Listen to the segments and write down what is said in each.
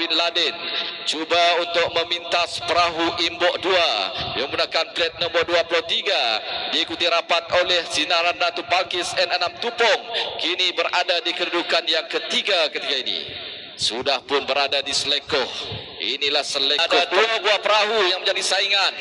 Bin Laden cuba untuk memintas perahu Imbok 2 yang menggunakan plat nombor 23 diikuti rapat oleh Sinaran Ratu Balkis N6 Tupong. Kini berada di kedudukan yang ketiga ketika ini. Sudah pun berada di Selekoh Inilah selekoh. Ada dua buah perahu yang menjadi saingan.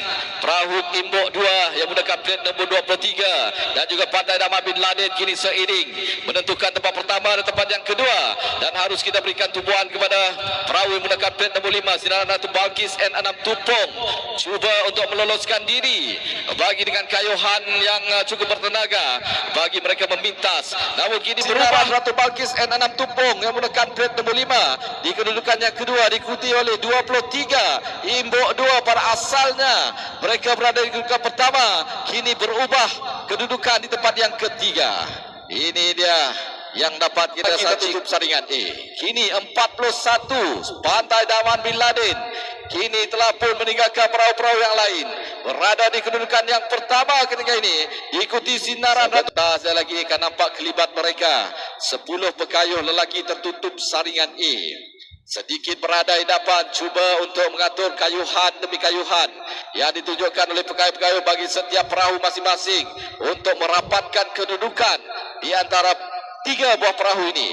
Perahu Imbok 2 yang menggunakan plat nombor 23 dan juga Pantai Damai Bin Laden kini seiring menentukan tempat pertama dan tempat yang kedua. Dan harus kita berikan tumpuan kepada perahu yang menggunakan plat nombor 5 Sinaran Ratu Balkis N6 Tupong cuba untuk meloloskan diri bagi dengan kayuhan yang uh, cukup bertenaga bagi mereka memintas. Namun kini berubah. Ratu Balkis N6 Tupong yang menggunakan plat nombor 5 di kedudukan yang kedua diikuti oleh 23 Imbok 2 pada asalnya. Mereka berada di kedudukan pertama kini berubah kedudukan di tempat yang ketiga. Ini dia yang dapat kita, kita tutup saringan. A kini 41 Pantai Daman Bin Laden. Kini telah pun meninggalkan perahu-perahu yang lain. Berada di kedudukan yang pertama ketika ini diikuti sinaran ratu saya lagi akan nampak kelibat mereka. 10 pekayuh lelaki tertutup saringan A sedikit berada di depan cuba untuk mengatur kayuhan demi kayuhan yang ditunjukkan oleh pekayuh-pekayuh bagi setiap perahu masing-masing untuk merapatkan kedudukan di antara tiga buah perahu ini.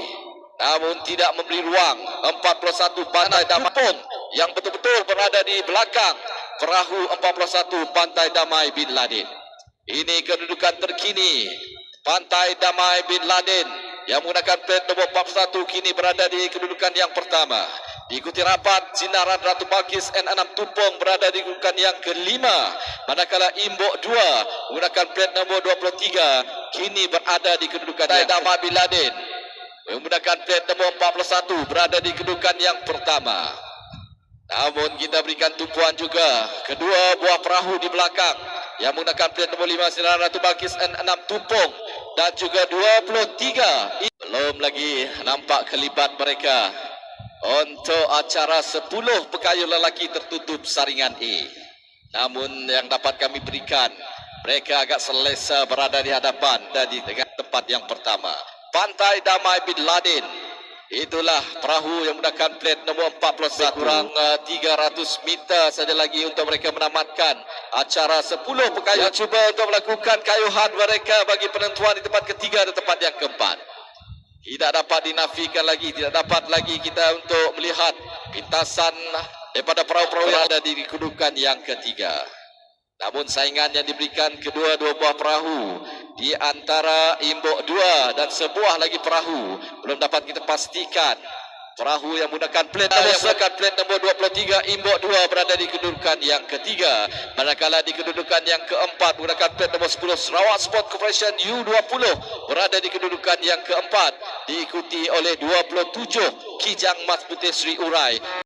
Namun tidak memberi ruang 41 pantai damai yang betul-betul berada di belakang perahu 41 pantai damai bin Laden. Ini kedudukan terkini pantai damai bin Laden yang menggunakan plat nombor 41 kini berada di kedudukan yang pertama. Diikuti rapat Sinaran Ratu Balkis N6 Tupong berada di kedudukan yang kelima. Manakala Imbok 2 menggunakan plat nombor 23 kini berada di kedudukan yang Dama Bin Laden. Menggunakan plat nombor 41 berada di kedudukan yang pertama. Namun kita berikan tumpuan juga kedua buah perahu di belakang yang menggunakan plat nombor 5 Sinaran Ratu Balkis N6 Tupong dan juga 23 belum lagi nampak kelibat mereka untuk acara 10 pekayuh lelaki tertutup saringan E. Namun yang dapat kami berikan mereka agak selesa berada di hadapan dan di tempat yang pertama. Pantai Damai Bin Laden Itulah perahu yang menggunakan plat nombor 41 kurang uh, 300 meter saja lagi untuk mereka menamatkan acara 10 pekayuh cuba untuk melakukan kayuhan mereka bagi penentuan di tempat ketiga dan tempat yang keempat. Tidak dapat dinafikan lagi, tidak dapat lagi kita untuk melihat pintasan daripada perahu-perahu yang ada di kedudukan yang ketiga. Namun saingan yang diberikan kedua-dua buah perahu di antara Imbok dua dan sebuah lagi perahu belum dapat kita pastikan. Perahu yang menggunakan plat nombor yang menggunakan plat nombor 23 Imbok dua berada di kedudukan yang ketiga. Manakala di kedudukan yang keempat menggunakan plat nombor 10 Sarawak Sport Corporation U20 berada di kedudukan yang keempat diikuti oleh 27 Kijang Mas Putih Sri Urai